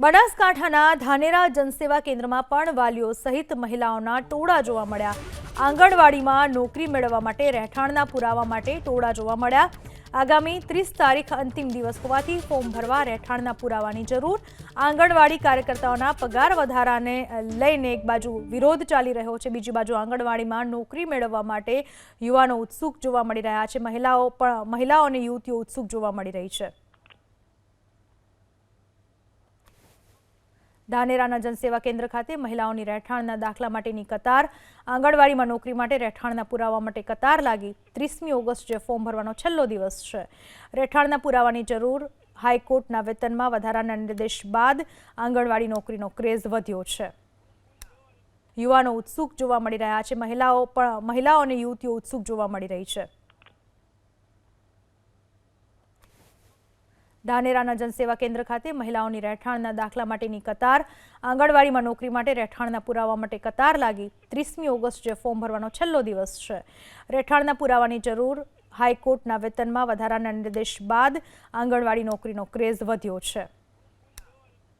બનાસકાંઠાના ધાનેરા જનસેવા કેન્દ્રમાં પણ વાલીઓ સહિત મહિલાઓના ટોળા જોવા મળ્યા. આંગણવાડીમાં નોકરી મેળવવા માટે રહેઠાણના પુરાવા માટે ટોળા જોવા મળ્યા. આગામી ત્રીસ તારીખ અંતિમ દિવસ હોવાથી ફોર્મ ભરવા રહેઠાણના પુરાવાની જરૂર. આંગણવાડી કાર્યકર્તાઓના પગાર વધારાને લઈને એક બાજુ વિરોધ ચાલી રહ્યો છે, બીજી બાજુ આંગણવાડીમાં નોકરી મેળવવા માટે યુવાનો ઉત્સુક જોવા મળી રહ્યા છે. મહિલાઓ પણ, મહિલાઓ અને યુવતીઓ ઉત્સુક જોવા મળી રહી છે. ધાનેરાના જનસેવા કેન્દ્ર ખાતે મહિલાઓની રહેઠાણના દાખલા માટેની કતાર, આંગણવાડીમાં નોકરી માટે રહેઠાણના પુરાવા માટે કતાર લાગી ત્રીસમી ઓગસ્ટ જે ફોર્મ ભરવાનો છેલ્લો દિવસ છે. રહેઠાણના પુરાવાની જરૂર હાઈકોર્ટના વેતનમાં વધારાના નિર્દેશ બાદ આંગણવાડી નોકરીનો ક્રેઝ વધ્યો છે. યુવાનો ઉત્સુક જોવા મળી રહ્યા છે. મહિલાઓ પણ, મહિલાઓ અને યુવતીઓ ઉત્સુક જોવા મળી રહી છે. ધાનેરાના જનસેવા કેન્દ્ર ખાતે મહિલાઓની રહેઠાણના દાખલા માટેની કતાર, આંગણવાડીમાં નોકરી માટે રહેઠાણના પુરાવા માટે કતાર લાગી ત્રીસમી ઓગસ્ટ જે ફોર્મ ભરવાનો છેલ્લો દિવસ છે. રહેઠાણના પુરાવાની જરૂર હાઈકોર્ટના વેતનમાં વધારાના નિર્દેશ બાદ આંગણવાડી નોકરીનો ક્રેઝ વધ્યો છે.